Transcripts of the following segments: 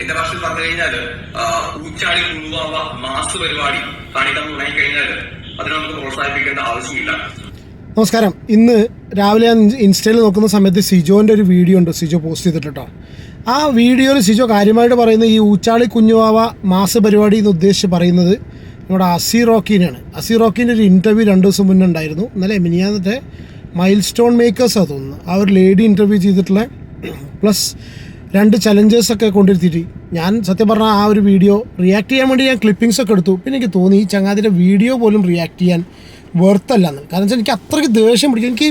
എന്റെ ഭാഷയിൽ പറഞ്ഞു കഴിഞ്ഞാൽ ഊച്ചാടി കുളുവാവ മാസ് പരിപാടി കാണിക്കാൻ തുടങ്ങിക്കഴിഞ്ഞാൽ അതിനെ നമുക്ക് പ്രോത്സാഹിപ്പിക്കേണ്ട ആവശ്യമില്ല. നമസ്കാരം. ഇന്ന് രാവിലെ ഞാൻ ഇൻസ്റ്റയിൽ നോക്കുന്ന സമയത്ത് സിജോന്റെ ഒരു വീഡിയോ ഉണ്ട്. സിജോ പോസ്റ്റ് ചെയ്തിട്ടോ ആ വീഡിയോയിൽ സിജോ കാര്യമായിട്ട് പറയുന്നത് ഈ ഊച്ചാളി കുഞ്ഞുവാവ മാസ പരിപാടി എന്ന് ഉദ്ദേശിച്ച് പറയുന്നത് നമ്മുടെ അസി റോക്കീനാണ് അസി റോക്കീന്റെ ഒരു ഇന്റർവ്യൂ രണ്ട് ദിവസം മുന്നേ ഉണ്ടായിരുന്നു. ഇന്നലെ മിനിയാന്നത്തെ മൈൽ സ്റ്റോൺ തോന്നുന്നു. ആ ഒരു ലേഡി ഇന്റർവ്യൂ ചെയ്തിട്ടുള്ള പ്ലസ് രണ്ട് ചലഞ്ചേഴ്സ് ഒക്കെ കൊണ്ടിരുത്തിയിട്ട് ഞാൻ സത്യം പറഞ്ഞാൽ ആ ഒരു വീഡിയോ റിയാക്ട് ചെയ്യാൻ വേണ്ടി ഞാൻ ക്ലിപ്പിങ്സ് ഒക്കെ എടുത്തു. പിന്നെ എനിക്ക് തോന്നി ഈ ചങ്ങാതിന്റെ വീഡിയോ പോലും റിയാക്ട് ചെയ്യാൻ വെർത്തല്ലെന്ന് കാരണം വെച്ചാൽ എനിക്ക് അത്രയ്ക്ക് ദേഷ്യം പിടിക്കും. എനിക്ക്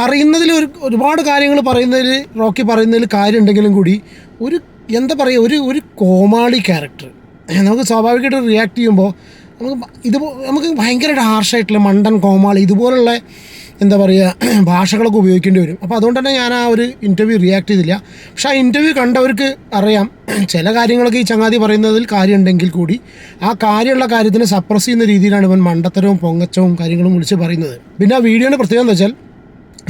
പറയുന്നതിൽ ഒരു ഒരുപാട് കാര്യങ്ങൾ പറയുന്നതിൽ റോക്കി പറയുന്നതിൽ കാര്യം ഉണ്ടെങ്കിലും കൂടി ഒരു എന്താ പറയുക ഒരു ഒരു കോമാളി ക്യാരക്ടർ നമുക്ക് സ്വാഭാവികമായിട്ട് റിയാക്ട് ചെയ്യുമ്പോൾ നമുക്ക് ഇത് നമുക്ക് ഭയങ്കരമായിട്ട് ഹാർഷായിട്ടുള്ള മണ്ടൻ കോമാളി ഇതുപോലുള്ള എന്താ പറയുക ഭാഷകളൊക്കെ ഉപയോഗിക്കേണ്ടി വരും. അപ്പോൾ അതുകൊണ്ട് തന്നെ ഞാൻ ആ ഒരു ഇന്റർവ്യൂ റിയാക്ട് ചെയ്തില്ല. പക്ഷേ ആ ഇന്റർവ്യൂ കണ്ടവർക്ക് അറിയാം ചില കാര്യങ്ങളൊക്കെ ഈ ചങ്ങാതി പറയുന്നതിൽ കാര്യമുണ്ടെങ്കിൽ കൂടി ആ കാര്യമുള്ള കാര്യത്തിനെ സപ്രസ് ചെയ്യുന്ന രീതിയിലാണ് ഇവൻ മണ്ടത്തരവും പൊങ്ങച്ചവും കാര്യങ്ങളും വിളിച്ച് പറയുന്നത്. പിന്നെ ആ വീഡിയോയുടെ പ്രത്യേകത എന്താ വെച്ചാൽ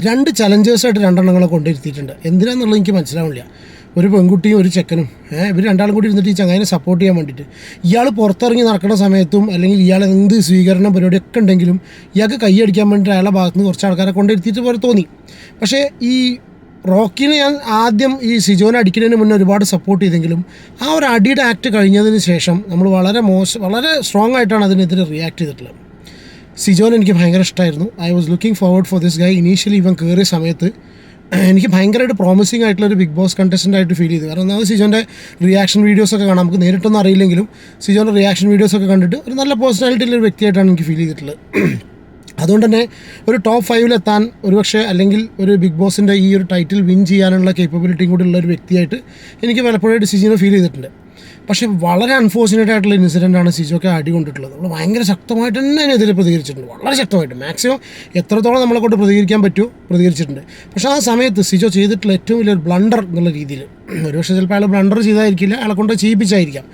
രണ്ട് ചലഞ്ചേഴ്സായിട്ട് രണ്ടെണ്ണങ്ങളെ കൊണ്ടിരുത്തിയിട്ടുണ്ട് എന്തിനാണെന്നുള്ളത് എനിക്ക് മനസ്സിലാവില്ല ഒരു പെൺകുട്ടിയും ഒരു ചെക്കനും. ഇവർ രണ്ടാളും കൂടി ഇരുന്നിട്ട് ഈ ചങ്ങായിനെ സപ്പോർട്ട് ചെയ്യാൻ വേണ്ടിയിട്ട് ഇയാൾ പുറത്തിറങ്ങി നടക്കുന്ന സമയത്തും അല്ലെങ്കിൽ ഇയാൾ എന്ത് സ്വീകരണം പരിപാടിയൊക്കെ ഉണ്ടെങ്കിലും ഇയാൾക്ക് കൈയടിക്കാൻ വേണ്ടിയിട്ട് അയാളുടെ ഭാഗത്ത് നിന്ന് കുറച്ച് ആൾക്കാരെ കൊണ്ടിരുത്തിയിട്ട് പോലെ തോന്നി. പക്ഷേ ഈ റോക്കിനെ ഞാൻ ആദ്യം ഈ സിജോനെ അടിക്കുന്നതിന് മുന്നേ ഒരുപാട് സപ്പോർട്ട് ചെയ്തെങ്കിലും ആ ഒരു അടിയുടെ ആക്ട് കഴിഞ്ഞതിന് ശേഷം നമ്മൾ വളരെ മോശം വളരെ സ്ട്രോങ് ആയിട്ടാണ് അതിനെതിരെ റിയാക്ട് ചെയ്തിട്ടുള്ളത്. സിജോൻ എനിക്ക് ഭയങ്കര ഇഷ്ടമായിരുന്നു I was looking forward for this guy initially ഇവൻ കയറിയ സമയത്ത് എനിക്ക് ഭയങ്കരമായിട്ട് പ്രോമിസിംഗ് ആയിട്ടുള്ള ഒരു ബിഗ് ബോസ് കണ്ടസ്റ്റന്റ് ആയിട്ട് ഫീൽ ചെയ്തു. കാരണം ഒന്നാമത് സിജോന്റെ റിയാക്ഷൻ വീഡിയോസ് ഒക്കെ കാണാം. നമുക്ക് നേരിട്ടൊന്നും അറിയില്ലെങ്കിലും സിജോന്റെ റിയാക്ഷൻ വീഡിയോസ് ഒക്കെ കണ്ടിട്ട് ഒരു നല്ല പേഴ്സണാലിറ്റി ഉള്ള വ്യക്തിയായിട്ടാണ് എനിക്ക് ഫീൽ ചെയ്തിട്ടുള്ളത്. അതുകൊണ്ട് തന്നെ ഒരു ടോപ്പ് ഫൈവിലെത്താൻ ഒരുപക്ഷെ അല്ലെങ്കിൽ ഒരു ബിഗ് ബോസിന്റെ ഈ ഒരു ടൈറ്റിൽ വിൻ ചെയ്യാനുള്ള കേപ്പബിലിറ്റിയും കൂടി ഉള്ള ഒരു വ്യക്തിയായിട്ട് എനിക്ക് പലപ്പോഴായിട്ട് സിജിനെ ഫീൽ ചെയ്തിട്ടുണ്ട്. പക്ഷേ വളരെ അൺഫോർച്ചുനേറ്റ് ആയിട്ടുള്ള ഇൻസിഡന്റ് ആണ് സിജോക്കെ അടി കൊണ്ടിട്ടുള്ളത്. നമ്മൾ ഭയങ്കര ശക്തമായിട്ട് തന്നെ അതിനെതിരെ പ്രതികരിച്ചിട്ടുണ്ട്. വളരെ ശക്തമായിട്ട്. മാക്സിമം എത്രത്തോളം നമ്മളെക്കൊണ്ട് പ്രതികരിക്കാൻ പറ്റുമോ പ്രതികരിച്ചിട്ടുണ്ട്. പക്ഷേ ആ സമയത്ത് സിജോ ചെയ്തിട്ടുള്ള ഏറ്റവും വലിയൊരു ബ്ലണ്ടർ എന്നുള്ള രീതിയിൽ ഒരുപക്ഷെ ചിലപ്പോൾ അയാൾ ബ്ലണ്ടർ ചെയ്തായിരിക്കില്ല അയാളെ കൊണ്ട് ചെയ്യിപ്പിച്ചായിരിക്കാം.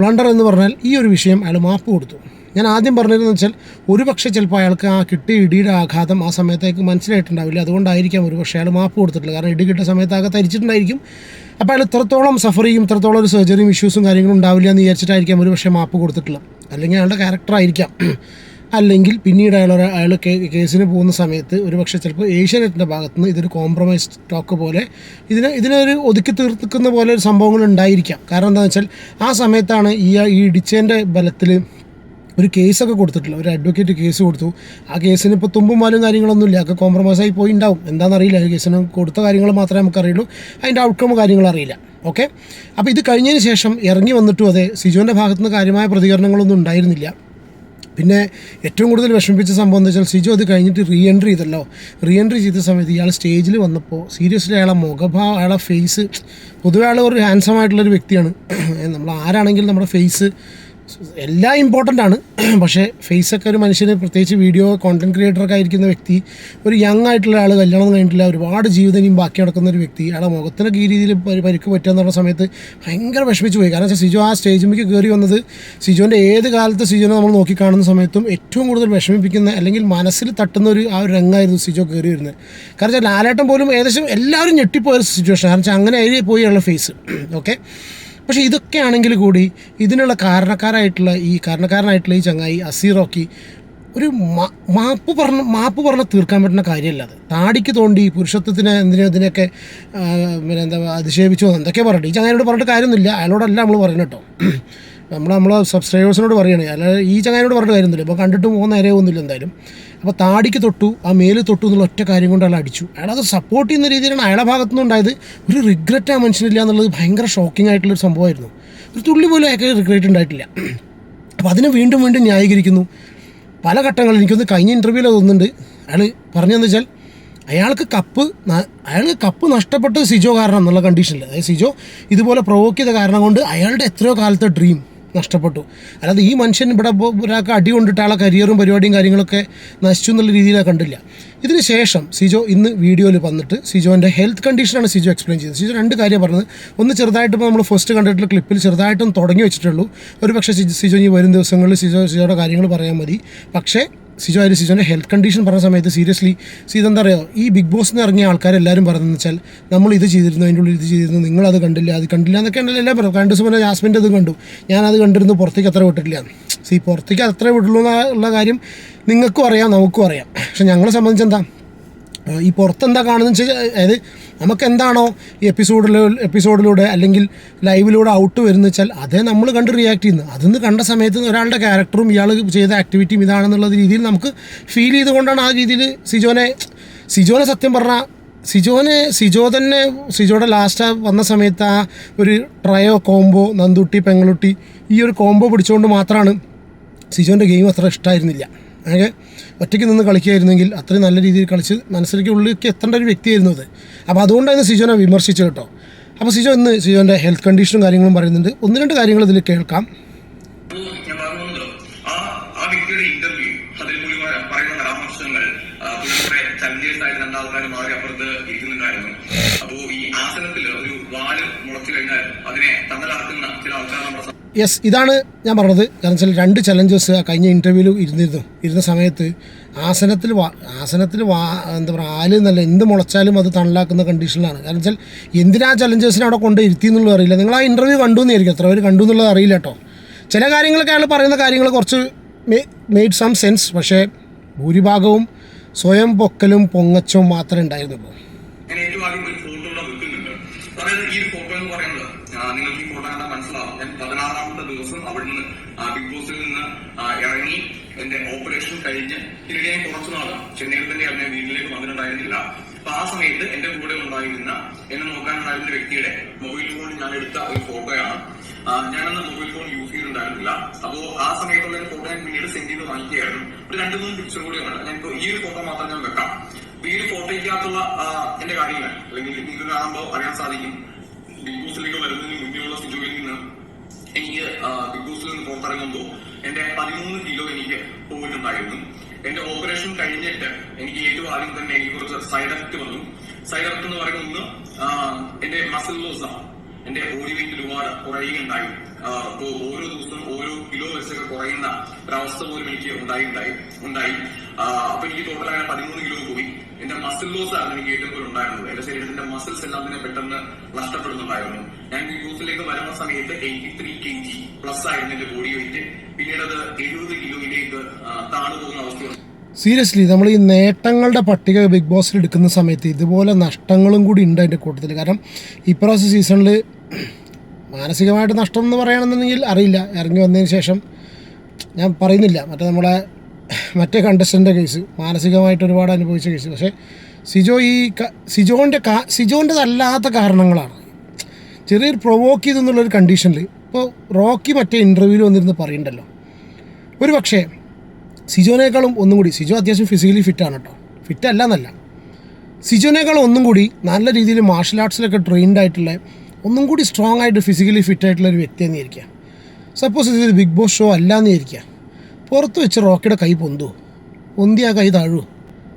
ബ്ലണ്ടർ എന്ന് പറഞ്ഞാൽ ഈ ഒരു വിഷയം അയാൾ മാപ്പ് കൊടുത്തു. ഞാൻ ആദ്യം പറഞ്ഞിരുന്നു വെച്ചാൽ ഒരുപക്ഷെ ചിലപ്പോൾ അയാൾക്ക് ആ കിട്ടിയ ഇടിയുടെ ആഘാതം ആ സമയത്തേക്ക് മനസ്സിലായിട്ടുണ്ടാവില്ല. അതുകൊണ്ടായിരിക്കാം ഒരു പക്ഷേ അയാൾ മാപ്പ് കൊടുത്തിട്ടില്ല കാരണം ഇടി കിട്ടിയ സമയത്ത് ആകെ തരിച്ചിട്ടുണ്ടായിരിക്കും. അപ്പോൾ അയാൾ ഇത്രത്തോളം സഫർ ചെയ്യും ഇത്രത്തോളം ഒരു സർജറിയും ഇഷ്യൂസും കാര്യങ്ങളും ഉണ്ടാവില്ല എന്ന് വിചാരിച്ചിട്ടായിരിക്കാം ഒരു പക്ഷേ മാപ്പ് കൊടുത്തിട്ടില്ല അല്ലെങ്കിൽ അയാളുടെ ക്യാരക്ടറായിരിക്കാം അല്ലെങ്കിൽ പിന്നീട് അയാൾ അയാൾ കേസിന് പോകുന്ന സമയത്ത് ഒരു പക്ഷേ ചിലപ്പോൾ ഏഷ്യാനെറ്റിന്റെ ഭാഗത്ത് നിന്ന് ഇതൊരു കോംപ്രമൈസ് ടോക്ക് പോലെ ഇതിന് ഇതിനൊരു ഒതുക്കി തീർക്കുന്ന പോലെ ഒരു സംഭവങ്ങൾ ഉണ്ടായിരിക്കാം. കാരണം എന്താണെന്ന് വെച്ചാൽ ആ സമയത്താണ് ഈ ഈ ഇടിച്ചതിന്റെ ബലത്തിൽ ഒരു കേസൊക്കെ കൊടുത്തിട്ടില്ല. ഒരു അഡ്വക്കേറ്റ് കേസ് കൊടുത്തു. ആ കേസിന് ഇപ്പോൾ തുമ്പും മാലും കാര്യങ്ങളൊന്നുമില്ല. ഒക്കെ കോംപ്രമൈസ് ആയി പോയി ഉണ്ടാവും എന്താണെന്നറിയില്ല ഒരു കേസിന് കൊടുത്ത കാര്യങ്ങൾ മാത്രമേ നമുക്കറിയുള്ളൂ. അതിന്റെ ഔട്ട്കം കാര്യങ്ങൾ അറിയില്ല. ഓക്കെ അപ്പോൾ ഇത് കഴിഞ്ഞതിന് ശേഷം ഇറങ്ങി വന്നിട്ടും അതെ സിജുവിന്റെ ഭാഗത്തുനിന്ന് കാര്യമായ പ്രതികരണങ്ങളൊന്നും ഉണ്ടായിരുന്നില്ല. പിന്നെ ഏറ്റവും കൂടുതൽ വിഷമിപ്പിച്ച സംഭവം എന്താ വെച്ചാൽ സിജു അത് കഴിഞ്ഞിട്ട് റീ എൻട്രി ചെയ്തല്ലോ. റീ എൻട്രി ചെയ്ത സമയത്ത് ഇയാൾ സ്റ്റേജിൽ വന്നപ്പോൾ സീരിയസ്ലി അയാളെ മുഖഭാവം അയാളെ ഫേസ് പൊതുവെ അയാൾ ഒരു ഹാൻസം ആയിട്ടുള്ളൊരു വ്യക്തിയാണ്. നമ്മൾ ആരാണെങ്കിലും നമ്മുടെ ഫേസ് എല്ലാം ഇമ്പോർട്ടന്റ് ആണ്. പക്ഷേ ഫേസൊക്കെ ഒരു മനുഷ്യന് പ്രത്യേകിച്ച് വീഡിയോ കോണ്ടന്റ് ക്രിയേറ്ററൊക്കെ ആയിരിക്കുന്ന വ്യക്തി ഒരു യങ് ആയിട്ടുള്ള ആൾ കല്യാണം കഴിഞ്ഞിട്ടില്ല ഒരുപാട് ജീവിതം ഇനിയും ബാക്കി നടക്കുന്ന ഒരു വ്യക്തി അയാളെ മുഖത്തിനൊക്കെ ഈ രീതിയിൽ പരി- പരിക്ക് പറ്റുക എന്ന് പറഞ്ഞ സമയത്ത് ഭയങ്കര വിഷമിച്ച് പോയി. കാരണം സിജോ ആ സ്റ്റേജിലേക്ക് കയറി വന്നത് സിജോന്റെ ഏത് കാലത്ത് സിജോനെ നമ്മൾ നോക്കി കാണുന്ന സമയത്തും ഏറ്റവും കൂടുതൽ വിഷമിപ്പിക്കുന്ന അല്ലെങ്കിൽ മനസ്സിൽ തട്ടുന്ന ഒരു ആ ഒരു രംഗമായിരുന്നു സിജോ കയറി വരുന്നത്. കാരണം വെച്ചാൽ ലാലേട്ടൻ പോലും ഏകദേശം എല്ലാവരും ഞെട്ടിപ്പോയ ഒരു സിറ്റുവേഷൻ കാരണം വെച്ചാൽ അങ്ങനെ ആയി പോയുള്ള ഫേസ് ഓക്കെ പക്ഷേ ഇതൊക്കെ ആണെങ്കിൽ കൂടി ഇതിനുള്ള കാരണക്കാരായിട്ടുള്ള ഈ കാരണക്കാരനായിട്ടുള്ള ഈ ചങ്ങായി അസീറോക്കി ഒരു മാപ്പ് പറഞ്ഞ് മാപ്പ് പറഞ്ഞ് തീർക്കാൻ പറ്റുന്ന കാര്യമല്ല അത്. താടിക്ക് തോണ്ടി പുരുഷത്വത്തിന് എന്തിനും ഇതിനൊക്കെ ആ, പിന്നെ എന്താ അധിക്ഷേപിച്ചു എന്തൊക്കെ പറയട്ടെ ഈ ചങ്ങായിനോട് പറഞ്ഞിട്ട് കാര്യമൊന്നുമില്ല. അയാളോടല്ല നമ്മൾ പറയുന്നത് കേട്ടോ. നമ്മൾ നമ്മളെ സബ്സ്ക്രൈബേഴ്സിനോട് പറയണേ. അല്ലാതെ ഈ ചങ്ങായിനോട് പറഞ്ഞിട്ട് കാര്യമൊന്നുമില്ല. ഇപ്പോൾ കണ്ടിട്ട് പോകുന്ന നേരെ ഒന്നുമില്ല എന്തായാലും. അപ്പോൾ താടിക്ക് തൊട്ടു ആ മേൽ തൊട്ടു എന്നുള്ള ഒറ്റ കാര്യം കൊണ്ട് അയാൾ അടിച്ചു. അയാൾ അത് സപ്പോർട്ട് ചെയ്യുന്ന രീതിയിലാണ് അയാളെ ഭാഗത്തു നിന്നുണ്ടായത് ഒരു റിഗ്രറ്റ് ആ മനുഷ്യനില്ല എന്നുള്ളത് ഭയങ്കര ഷോക്കിംഗ് ആയിട്ടുള്ളൊരു സംഭവമായിരുന്നു. ഒരു തുള്ളി പോലും അയാൾക്ക് റിഗ്രറ്റ് ഉണ്ടായിട്ടില്ല. അപ്പോൾ അതിനെ വീണ്ടും വീണ്ടും ന്യായീകരിക്കുന്നു. പല ഘട്ടങ്ങളിൽ എനിക്കൊന്ന് കഴിഞ്ഞ ഇന്റർവ്യൂവിൽ തോന്നുന്നുണ്ട്. അയാൾ പറഞ്ഞതെന്ന് വെച്ചാൽ അയാൾക്ക് കപ്പ് അയാൾക്ക് കപ്പ് നഷ്ടപ്പെട്ടത് സിജോ കാരണം എന്നുള്ള കണ്ടീഷനിൽ അതായത് സിജോ ഇതുപോലെ പ്രൊവോക്ക് ചെയ്ത കാരണം കൊണ്ട് അയാളുടെ എത്രയോ കാലത്തെ ഡ്രീം നഷ്ടപ്പെട്ടു. അല്ലാതെ ഈ മനുഷ്യൻ ഇവിടെ ഒരാൾക്ക് അടി കൊണ്ടിട്ട് ആളെ കരിയറും പരിപാടിയും കാര്യങ്ങളൊക്കെ നശിച്ചു എന്നുള്ള രീതിയിലാണ് കണ്ടില്ല. ഇതിന് ശേഷം സിജോ ഇന്ന് വീഡിയോയിൽ വന്നിട്ട് സിജോന്റെ ഹെൽത്ത് കണ്ടീഷനാണ് സിജോ എക്സ്പ്ലെയിൻ ചെയ്തത്. സിജോ രണ്ട് കാര്യം പറഞ്ഞത്. ഒന്ന് ചെറുതായിട്ട് നമ്മൾ ഫസ്റ്റ് കണ്ടിട്ടുള്ള ക്ലിപ്പിൽ ചെറുതായിട്ടും തുടങ്ങി വെച്ചിട്ടുള്ളൂ. ഒരു പക്ഷേ സിജോ ഈ വരും ദിവസങ്ങളിൽ സിജോ സിജോയുടെ കാര്യങ്ങൾ പറയാൻ മതി. പക്ഷേ സിജോ ആയാലും സിജോന്റെ ഹെൽത്ത് കണ്ടീഷൻ പറഞ്ഞ സമയത്ത് സീരിയസ്ലി ഇതെന്താ പറയുക ഈ ബിഗ് ബോസ് എന്ന് ഇറങ്ങിയ ആൾക്കാരെല്ലാവരും പറയുന്നത് വെച്ചാൽ നമ്മൾ ഇത് ചെയ്തിരുന്നു? അതിന്റെ ഉള്ളിൽ ഇത് ചെയ്തിരുന്നു? നിങ്ങളത് കണ്ടില്ല. അത് കണ്ടില്ല എന്നൊക്കെ എന്നൊക്കെയാണ് എല്ലാം പറയും. രണ്ട് ദിവസം മുന്നേ ഇത് കണ്ടു. ഞാനത് കണ്ടിരുന്നു പുറത്തേക്ക് അത്ര വിട്ടിട്ടില്ല. സി പുറത്തേക്ക് അത്ര വിട്ടുള്ളൂ എന്നുള്ള കാര്യം നിങ്ങൾക്കും അറിയാം നമുക്കും അറിയാം. പക്ഷെ ഞങ്ങളെ സംബന്ധിച്ച് എന്താ? ഈ പുറത്തെന്താ കാണുന്നത് വെച്ചാൽ അതായത് നമുക്ക് എന്താണോ ഈ എപ്പിസോഡിൽ എപ്പിസോഡിലൂടെ അല്ലെങ്കിൽ ലൈവിലൂടെ ഔട്ട് വരുന്ന വെച്ചാൽ അതേ നമ്മൾ കണ്ട് റിയാക്ട് ചെയ്യുന്നത്. അതെന്ന് കണ്ട സമയത്ത് ഒരാളുടെ ക്യാരക്ടറും ഇയാൾ ചെയ്ത ആക്ടിവിറ്റിയും ഇതാണെന്നുള്ള രീതിയിൽ നമുക്ക് ഫീൽ ചെയ്തുകൊണ്ടാണ് ആ രീതിയിൽ സിജോനെ സിജോനെ സത്യം പറഞ്ഞാൽ സിജോനെ സിജോ തന്നെ സിജോയുടെ ലാസ്റ്റ് വന്ന സമയത്ത് ആ ഒരു ട്രയോ കോംബോ നന്ദുട്ടി പെങ്ങളുട്ടി ഈ ഒരു കോംബോ പിടിച്ചുകൊണ്ട് മാത്രമാണ് സിജോന്റെ ഗെയിം അത്ര ഇഷ്ടമായിരുന്നില്ല അങ്ങനെ ഒറ്റയ്ക്ക് നിന്ന് കളിക്കുകയായിരുന്നെങ്കിൽ അത്രയും നല്ല രീതിയിൽ കളിച്ച് മനസ്സിലേക്ക് ഉള്ളിലേക്ക് എത്തേണ്ട ഒരു വ്യക്തിയായിരുന്നു അത്. അപ്പോൾ അതുകൊണ്ടാണ് സിജോനെ വിമർശിച്ചത് കേട്ടോ. അപ്പോൾ സിജോ ഇന്ന് സിജോന്റെ ഹെൽത്ത് കണ്ടീഷനും കാര്യങ്ങളും പറയുന്നുണ്ട്. ഒന്ന് രണ്ട് കാര്യങ്ങൾ ഇതിൽ കേൾക്കാം. അപ്പോ ആ ആ വ്യക്തിയുടെ ഇന്റർവ്യൂ അതിൽ പുള്ളി പറ- പറയുന്ന പരാമർശങ്ങൾ ആ, പുള്ളിയുടെ ചലഞ്ചേഴ്സ് ആയിട്ട് രണ്ടാൾക്കാർ മാറി അപ്പുറത്ത് ഇരിക്കുന്നുണ്ടായിരുന്നു. അപ്പോ ഈ ആസനത്തിൽ ഒരു വാൽ മുളച്ചു കഴിഞ്ഞാൽ അതിനെ തന്നലാക്കുന്ന ചില ആൾക്കാർ നമ്മുടെ യെസ് ഇതാണ് ഞാൻ പറഞ്ഞത്. കാരണം വെച്ചാൽ രണ്ട് ചലഞ്ചേഴ്സ് കഴിഞ്ഞ ഇന്റർവ്യൂവിൽ ഇരുന്നിരുന്നു. ഇരുന്ന സമയത്ത് ആസനത്തിൽ വാ ആസനത്തിൽ വാ എന്താ പറയുക ആൽ എന്നല്ല എന്ത് മുളച്ചാലും അത് തണലാക്കുന്ന കണ്ടീഷനിലാണ് കാരണം വെച്ചാൽ എന്തിനാ ചലഞ്ചേഴ്സിനെ അവിടെ കൊണ്ട് ഇരുത്തി എന്നുള്ളത് അറിയില്ല. നിങ്ങൾ ആ ഇന്റർവ്യൂ കണ്ടു എന്നായിരിക്കും. എത്ര പേര് കണ്ടു എന്നുള്ളത് അറിയില്ല കേട്ടോ. ചില കാര്യങ്ങളൊക്കെ അയാൾ പറയുന്ന കാര്യങ്ങൾ കുറച്ച് മെയ്ഡ് സം സെൻസ് പക്ഷേ ഭൂരിഭാഗവും സ്വയം പൊക്കലും പൊങ്ങച്ചവും മാത്രമേ ഉണ്ടായിരുന്നുള്ളൂ. ഞാൻ ഏറ്റവും ആദ്യം ഒരു ഫോട്ടോ ഈ ഫോട്ടോ എന്ന് പറയുന്നത് ആ, പതിനാറാമത്തെ ദിവസം അവിടുന്ന് ബിഗ് ബോസിൽ നിന്ന് ഇറങ്ങി എന്റെ ഓപ്പറേഷൻ കഴിഞ്ഞ് തിരികെ ഞാൻ കുറച്ചു നാൾ ചെന്നൈയിൽ തന്നെ അവനെ വീട്ടിലേക്ക് വന്നിട്ടുണ്ടായിരുന്നില്ല. അപ്പൊ ആ സമയത്ത് എന്റെ കൂടെ ഉണ്ടായിരുന്ന എന്നെ നോക്കാനുണ്ടായിരുന്ന വ്യക്തിയുടെ മൊബൈൽ ഫോണിൽ ഞാൻ എടുത്ത ഒരു ഫോട്ടോയാണ്. ഞാനന്ന് മൊബൈൽ ഫോൺ യൂസ് ചെയ്തിട്ടുണ്ടായിരുന്നില്ല. അപ്പോ ആ സമയത്തുള്ള ഫോട്ടോ ഞാൻ പിന്നീട് സെൻഡ് ചെയ്ത് വാങ്ങിക്കുകയായിരുന്നു. ഒരു രണ്ടു മൂന്ന് പിക്ചർ കൂടിയാണ്. ഞാൻ ഇപ്പോ ഈ ഒരു ഫോട്ടോ മാത്രം ഞാൻ വെക്കാം. ഈ ഒരു ഫോട്ടോയ്ക്കകത്തുള്ള എന്റെ കാര്യങ്ങൾ അല്ലെങ്കിൽ ഇത് കാണുമ്പോൾ അറിയാൻ സാധിക്കും ബിഗ് ബോസിലേക്ക് വരുന്നതിന് മുന്നേയുള്ള സിറ്റുവിൽ നിന്ന് എനിക്ക് ബിഗ് ബോസിൽ നിന്ന് പുറത്തിറങ്ങുമ്പോൾ എന്റെ പതിമൂന്ന് കിലോ എനിക്ക് പോയിട്ടുണ്ടായിരുന്നു എന്റെ ഓപ്പറേഷൻ കഴിഞ്ഞിട്ട് എനിക്ക് ഏറ്റവും ആദ്യം തന്നെ എനിക്ക് കുറച്ച് സൈഡ് എഫക്ട് വന്നു. സൈഡ് എഫക്ട് എന്ന് പറയുന്നത് എന്റെ മസിൽ ലോസ് ആണ്. എന്റെ ബോഡി വെയിറ്റ് ഒരുപാട് കുറയുകയുണ്ടായി. അപ്പോ ഓരോ ദിവസവും ഓരോ കിലോ വെച്ചൊക്കെ കുറയുന്ന ഒരവസ്ഥ പോലും എനിക്ക് ഉണ്ടായി ഉണ്ടായി ഉണ്ടായി. അപ്പൊ എനിക്ക് അങ്ങനെ പതിമൂന്ന് കിലോ പോയി. എന്റെ മസിൽ ലോസ് ആണ് എനിക്ക് ഏറ്റവും ഉണ്ടായിരുന്നത്. എന്റെ ശരീരത്തിന്റെ മസിൽസ് എല്ലാം തന്നെ പെട്ടെന്ന് നഷ്ടപ്പെടുന്നുണ്ടായിരുന്നു. ഞാൻ യൂസിലേക്ക് വരുന്ന സമയത്ത് eighty three K G plus ആയിരുന്നു എന്റെ ബോഡി വെയിറ്റ് പിന്നീട് അത് എഴുപത് കിലോയിലേക്ക് താണു പോകുന്ന അവസ്ഥ സീരിയസ്ലി നമ്മൾ ഈ നേട്ടങ്ങളുടെ പട്ടിക ബിഗ് ബോസിൽ എടുക്കുന്ന സമയത്ത് ഇതുപോലെ നഷ്ടങ്ങളും കൂടി ഉണ്ട് അതിന്റെ കൂട്ടത്തിൽ കാരണം ഇപ്രാവശ്യ സീസണിൽ മാനസികമായിട്ട് നഷ്ടം എന്ന് പറയുകയാണെന്നുണ്ടെങ്കിൽ അറിയില്ല. ഇറങ്ങി വന്നതിന് ശേഷം ഞാൻ പറയുന്നില്ല. മറ്റേ നമ്മളെ മറ്റേ കണ്ടസ്റ്റന്റെ കേസ് മാനസികമായിട്ട് ഒരുപാട് അനുഭവിച്ച കേസ് പക്ഷേ സിജോ ഈ സിജോന്റെ കാ സിജോന്റെതല്ലാത്ത കാരണങ്ങളാണ്. ചെറിയൊരു പ്രൊവോക്ക് ചെയ്തെന്നുള്ളൊരു കണ്ടീഷനിൽ ഇപ്പോൾ റോക്കി മറ്റേ ഇന്റർവ്യൂവിൽ വന്നിരുന്ന് പറയണ്ടല്ലോ. ഒരു പക്ഷേ സിജോനേക്കാളും ഒന്നും കൂടി സിജോ അത്യാവശ്യം ഫിസിക്കലി ഫിറ്റാണ് കേട്ടോ ഫിറ്റ് അല്ല എന്നല്ല. സിജോനേക്കാളും ഒന്നും കൂടി നല്ല രീതിയിൽ മാർഷൽ ആർട്സിലൊക്കെ ട്രെയിൻഡ് ആയിട്ടുള്ള ഒന്നും കൂടി സ്ട്രോങ് ആയിട്ട് ഫിസിക്കലി ഫിറ്റ് ആയിട്ടുള്ള ഒരു വ്യക്തി എന്ന് ഇരിക്കുക സപ്പോസ് ഇത് ബിഗ് ബോസ് ഷോ അല്ല എന്ന് ഇരിക്കുക പുറത്ത് വെച്ച് റോക്കിയുടെ കൈ പൊന്തു. പൊന്തി ആ കൈ താഴു.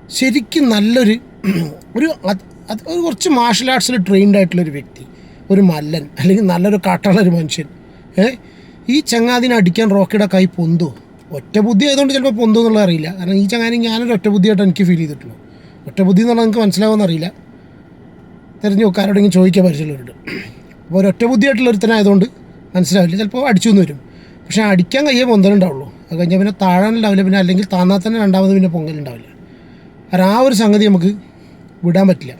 ശരിക്കും നല്ലൊരു ഒരു അത് ഒരു കുറച്ച് മാർഷൽ ആർട്സിൽ ട്രെയിൻഡ് ആയിട്ടുള്ളൊരു വ്യക്തി. ഒരു മല്ലൻ അല്ലെങ്കിൽ നല്ലൊരു കാട്ടുള്ളൊരു മനുഷ്യൻ. ഏ? ഈ ചങ്ങാതിനെ അടിക്കാൻ റോക്കിയുടെ കൈ പൊന്തു. ഒറ്റ ബുദ്ധി ആയതുകൊണ്ട് ചിലപ്പോൾ പൊന്തു എന്നുള്ളത് അറിയില്ല. കാരണം ഈ ചങ്ങാതി ഞാനൊരു ഒറ്റ ബുദ്ധിയായിട്ട് എനിക്ക് ഫീൽ ചെയ്തിട്ടുള്ളൂ ഒറ്റ ബുദ്ധി എന്നുള്ളത് നിങ്ങൾക്ക് മനസ്സിലാവുമെന്ന് അറിയില്ല. തിരഞ്ഞു നോക്കാരോടെങ്കിലും ചോദിക്കാൻ പരിചയമുള്ളവരുണ്ട്. അപ്പോൾ ഒരൊറ്റ ബുദ്ധിയായിട്ടുള്ള ഒരുത്തനായതുകൊണ്ട് മനസ്സിലാവില്ല. ചിലപ്പോൾ അടിച്ചു വരും. പക്ഷേ അടിക്കാൻ കയ്യേ പൊന്തലുണ്ടാവുള്ളൂ. കഴിഞ്ഞാൽ പിന്നെ താഴാനുണ്ടാവില്ല പിന്നെ അല്ലെങ്കിൽ താന്നാൽ തന്നെ രണ്ടാമത് പിന്നെ പൊങ്ങലുണ്ടാവില്ല കാരണം ആ ഒരു സംഗതി നമുക്ക് വിടാൻ പറ്റില്ല.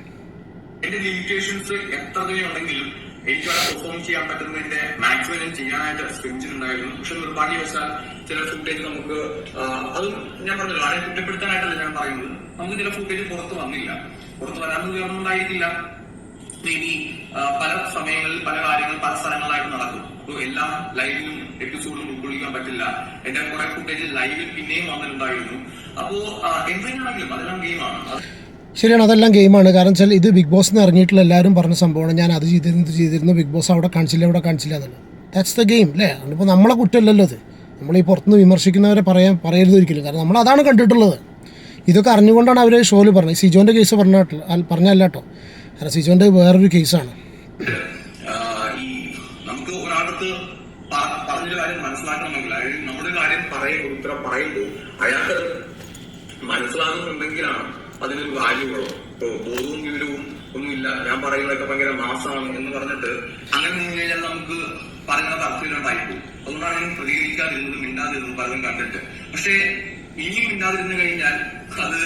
പെർഫോം ചെയ്യാൻ പറ്റുന്നതിന്റെ മാക്സിമം ഞാൻ പക്ഷെ നിർഭാഗ്യവശാൽ ചില നമുക്ക് ഞാൻ കുറ്റപ്പെടുത്താനായിട്ടല്ല ഞാൻ പറയുന്നത്. നമുക്ക് ചില വന്നില്ല. പല സമയങ്ങളിൽ പല കാര്യങ്ങൾ പല സ്ഥലങ്ങളിലായിട്ട് നടക്കും. അപ്പോൾ എല്ലാം ലൈവിലും എപ്പിസോഡിലും ഉൾക്കൊള്ളിക്കാൻ പറ്റില്ല. എന്റെ കുറെ ഫുട്ടേജ് ലൈവിൽ പിന്നെയും വന്നിട്ടുണ്ടായിരുന്നു. അപ്പോ എന്തെങ്കിലും അതെല്ലാം ഗെയിമാണ്. ശരിയാണ് അതെല്ലാം ഗെയിമാണ്. കാരണം വെച്ചാൽ ഇത് ബിഗ് ബോസ് എന്ന് ഇറങ്ങിയിട്ടുള്ള എല്ലാവരും പറഞ്ഞ സംഭവമാണ്. ഞാൻ അത് ചെയ്തിരുന്നത് ഇത് ചെയ്തിരുന്നു ബിഗ് ബോസ് അവിടെ കാണിച്ചില്ല അവിടെ കാണിച്ചില്ല എന്നുള്ളത് ദാറ്റ്സ് ദ ഗെയിം അല്ലേ? അതിപ്പോൾ നമ്മളെ കുറ്റമല്ലല്ലോ അത് നമ്മൾ ഈ പുറത്തുനിന്ന് വിമർശിക്കുന്നവരെ പറയാൻ പറയരുത് ഒരിക്കലും. കാരണം നമ്മൾ അതാണ് കണ്ടിട്ടുള്ളത്. ഇതൊക്കെ അറിഞ്ഞുകൊണ്ടാണ് അവർ ഷോയിൽ പറഞ്ഞത്. സിജോന്റെ കേസ് പറഞ്ഞിട്ടില്ല പറഞ്ഞല്ല കേട്ടോ. കാരണം സിജോന്റെ വേറൊരു കേസാണ്. നമുക്ക് ഒരാൾക്ക് പറഞ്ഞൊരു കാര്യം മനസ്സിലാക്കണമെങ്കിൽ അയാൾ നമ്മുടെ കാര്യം പറയുമ്പോൾ ഉത്തരം പറയുമ്പോൾ അയാൾ മനസ്സിലാകുന്നുണ്ടെങ്കിലാണ് അതിനൊരു വാല്യൂകളോ ഇപ്പോ ബോധവും വിവരവും ഒന്നുമില്ല. ഞാൻ പറയുന്നതൊക്കെ ഭയങ്കര മാസമാണ് എന്ന് പറഞ്ഞിട്ട് അങ്ങനെ നിന്ന് കഴിഞ്ഞാൽ നമുക്ക് പറയുന്ന അർത്ഥമില്ലാണ്ടായിപ്പോകും അതുകൊണ്ടാണ് ഞാൻ പ്രതികരിക്കാതിരുന്നത് മിണ്ടാതിരുന്നത് പലതും കണ്ടിട്ട്. പക്ഷേ ഇനിയും മിണ്ടാതിരുന്നു കഴിഞ്ഞാൽ അത്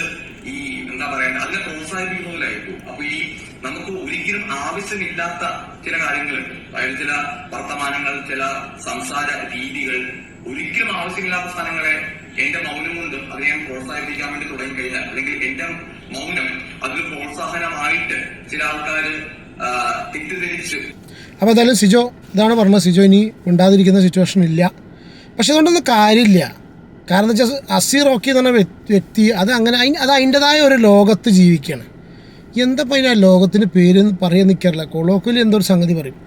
ഈ എന്താ പറയണ്ട അതിനെ പ്രോത്സാഹിപ്പിക്കുന്നതിലായിരിക്കും അപ്പൊ ഈ നമുക്ക് ഒരിക്കലും ആവശ്യമില്ലാത്ത ചില കാര്യങ്ങളുണ്ട്. അതായത് ചില വർത്തമാനങ്ങൾ ചില സംസാര രീതികൾ ഒരിക്കലും ആവശ്യമില്ലാത്ത സ്ഥലങ്ങളെ എന്റെ മൗനം കൊണ്ട് ഞാൻ പ്രോത്സാഹിപ്പിക്കാൻ വേണ്ടി തുടങ്ങി കഴിഞ്ഞാൽ അല്ലെങ്കിൽ എന്റെ മൗനം അതിന് പ്രോത്സാഹനമായിട്ട് ചില ആൾക്കാർ തെറ്റിദ്ധരിച്ച് അപ്പോൾ എന്തായാലും സിജോ ഇതാണ് പറഞ്ഞത് സിജോ ഇനി ഉണ്ടാതിരിക്കുന്ന സിറ്റുവേഷൻ ഇല്ല. പക്ഷെ അതുകൊണ്ടൊന്നും കാര്യമില്ല. കാരണം എന്താ വെച്ചാൽ അസീർ റോക്കി എന്ന് പറഞ്ഞ വ്യക്തി അത് അങ്ങനെ അത് അതിന്റെതായ ഒരു ലോകത്ത് ജീവിക്കുകയാണ്. എന്താ പൈന ലോകത്തിന് പേര് പറയാൻ നിൽക്കാറില്ല കൊളോക്കുലി ഒരു സംഗതി പറയും.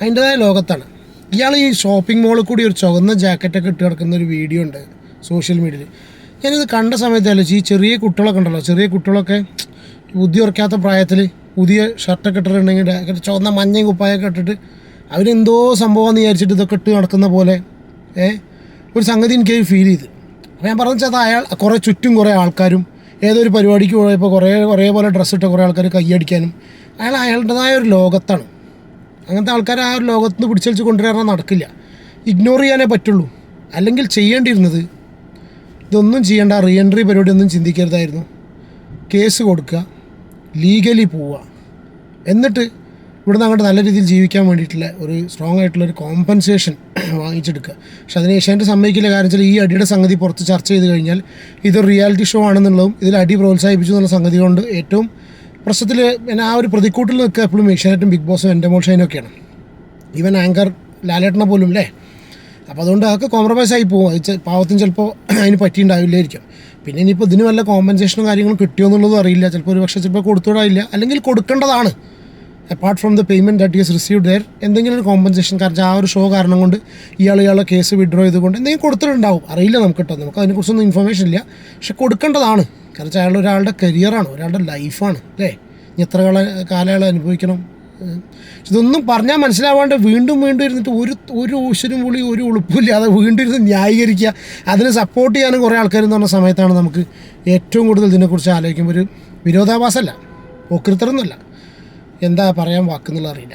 അതിന്റെതായ ലോകത്താണ്. ഇയാൾ ഈ ഷോപ്പിംഗ് മോളിൽ കൂടി ഒരു ചുവന്ന ജാക്കറ്റൊക്കെ ഇട്ട് കിടക്കുന്ന ഒരു വീഡിയോ ഉണ്ട് സോഷ്യൽ മീഡിയയിൽ ഞാനിത് കണ്ട സമയത്ത് ആലോചിച്ച് ഈ ചെറിയ കുട്ടികളൊക്കെ ഉണ്ടല്ലോ ചെറിയ കുട്ടികളൊക്കെ ബുദ്ധി ഉറക്കാത്ത പ്രായത്തിൽ പുതിയ ഷർട്ടൊക്കെ ഇട്ടിട്ടുണ്ടെങ്കിൽ ജാക്കറ്റ് ചുവന്ന മഞ്ഞയും കുപ്പായൊക്കെ ഇട്ടിട്ട് അവരെന്തോ സംഭവം വിചാരിച്ചിട്ട് ഇതൊക്കെ ഇട്ട് നടക്കുന്ന പോലെ ഏ? ഒരു സംഗതി എനിക്ക് ഫീൽ ചെയ്ത്. അപ്പോൾ ഞാൻ പറഞ്ഞു വെച്ചാൽ അയാൾ കുറേ ചുറ്റും കുറേ ആൾക്കാരും ഏതൊരു പരിപാടിക്ക് പോയപ്പോൾ കുറേ കുറേ പോലെ ഡ്രസ്സ് ഇട്ട കുറേ ആൾക്കാർ കൈയടിക്കാനും അയാൾ അയാളുടേതായ ഒരു ലോകത്താണ്. അങ്ങനത്തെ ആൾക്കാർ ആ ഒരു ലോകത്ത് നിന്ന് പിടിച്ചടിച്ച് കൊണ്ടുവരാൻ നടക്കില്ല. ഇഗ്നോർ ചെയ്യാനേ പറ്റുള്ളൂ. അല്ലെങ്കിൽ ചെയ്യേണ്ടിയിരുന്നത് ഇതൊന്നും ചെയ്യേണ്ട റീ എൻട്രി പരിപാടി ഒന്നും ചിന്തിക്കരുതായിരുന്നു. കേസ് കൊടുക്കുക ലീഗലി പോവുക. എന്നിട്ട് ഇവിടുന്ന് അങ്ങോട്ട് നല്ല രീതിയിൽ ജീവിക്കാൻ വേണ്ടിയിട്ടുള്ള ഒരു സ്ട്രോങ് ആയിട്ടുള്ള ഒരു കോമ്പൻസേഷൻ വാങ്ങിച്ചെടുക്കുക. പക്ഷെ അതിന് ഏഷ്യാന്റെ സമ്മതിക്കില്ല. കാരണം വെച്ചാൽ ഈ അടിയുടെ സംഗതി പുറത്ത് ചർച്ച ചെയ്ത് കഴിഞ്ഞാൽ ഇതൊരു റിയാലിറ്റി ഷോ ആണെന്നുള്ളതും ഇതിൽ അടി പ്രോത്സാഹിപ്പിച്ചു എന്നുള്ള സംഗതി കൊണ്ട് ഏറ്റവും പ്രശ്നത്തിൽ പിന്നെ ആ ഒരു പ്രതിക്കൂട്ടിൽ നിൽക്കുക എപ്പോഴും ഏഷ്യാനെറ്റും ബിഗ് ബോസും എന്റെ മോൾ ഷൈനൊക്കെയാണ് ഈവൻ ആങ്കർ ലാലേട്ടനെ പോലും അല്ലേ അപ്പോൾ അതുകൊണ്ട് അതൊക്കെ കോംപ്രമൈസ് ആയി പോകും. അത് പാവത്തിന് ചിലപ്പോൾ അതിന് പറ്റിയിട്ടുണ്ടാവില്ലായിരിക്കും. പിന്നെ ഇനിയിപ്പോൾ ഇതിന് വല്ല കോമ്പൻസേഷനും കാര്യങ്ങളും കിട്ടിയോ എന്നുള്ളതും അറിയില്ല. ചിലപ്പോൾ ഒരു പക്ഷേ ചിലപ്പോൾ കൊടുത്തുവിടാനില്ല അല്ലെങ്കിൽ കൊടുക്കേണ്ടതാണ്. Apart from the payment that is received there എന്തെങ്കിലും ഒരു കോമ്പൻസേഷൻ കാരണം ആ ഒരു ഷോ കാരണം കൊണ്ട് ഇയാൾ ഇയാളെ കേസ് വിഡ്രോ ചെയ്തുകൊണ്ട് എന്തെങ്കിലും കൊടുത്തിട്ടുണ്ടാവും. അറിയില്ല നമുക്ക് കേട്ടോ നമുക്ക് അതിനെക്കുറിച്ചൊന്നും ഇൻഫർമേഷൻ ഇല്ല. പക്ഷെ കൊടുക്കേണ്ടതാണ്. കാരണം അയാൾ ഒരാളുടെ കരിയറാണ് ഒരാളുടെ ലൈഫാണ് അല്ലേ? ഇനി എത്ര കാല കാലയളവ് അനുഭവിക്കണം. ഇതൊന്നും പറഞ്ഞാൽ മനസ്സിലാവാണ്ട് വീണ്ടും വീണ്ടും ഇരുന്നിട്ട് ഒരു ഒരു ഊശനും പുളി ഒരു ഉളുപ്പില്ലാതെ വീണ്ടും ഇരുന്ന് ന്യായീകരിക്കുക. അതിന് സപ്പോർട്ട് ചെയ്യാനും കുറേ ആൾക്കാരെന്ന് പറഞ്ഞ സമയത്താണ് നമുക്ക് ഏറ്റവും കൂടുതൽ ഇതിനെക്കുറിച്ച് ആലോചിക്കുമ്പോൾ ഒരു വിരോധാഭാസമല്ല പോക്കൃത്തരൊന്നുമല്ല എന്താ പറയാൻ വാക്കുന്നുള്ള അറിയില്ല.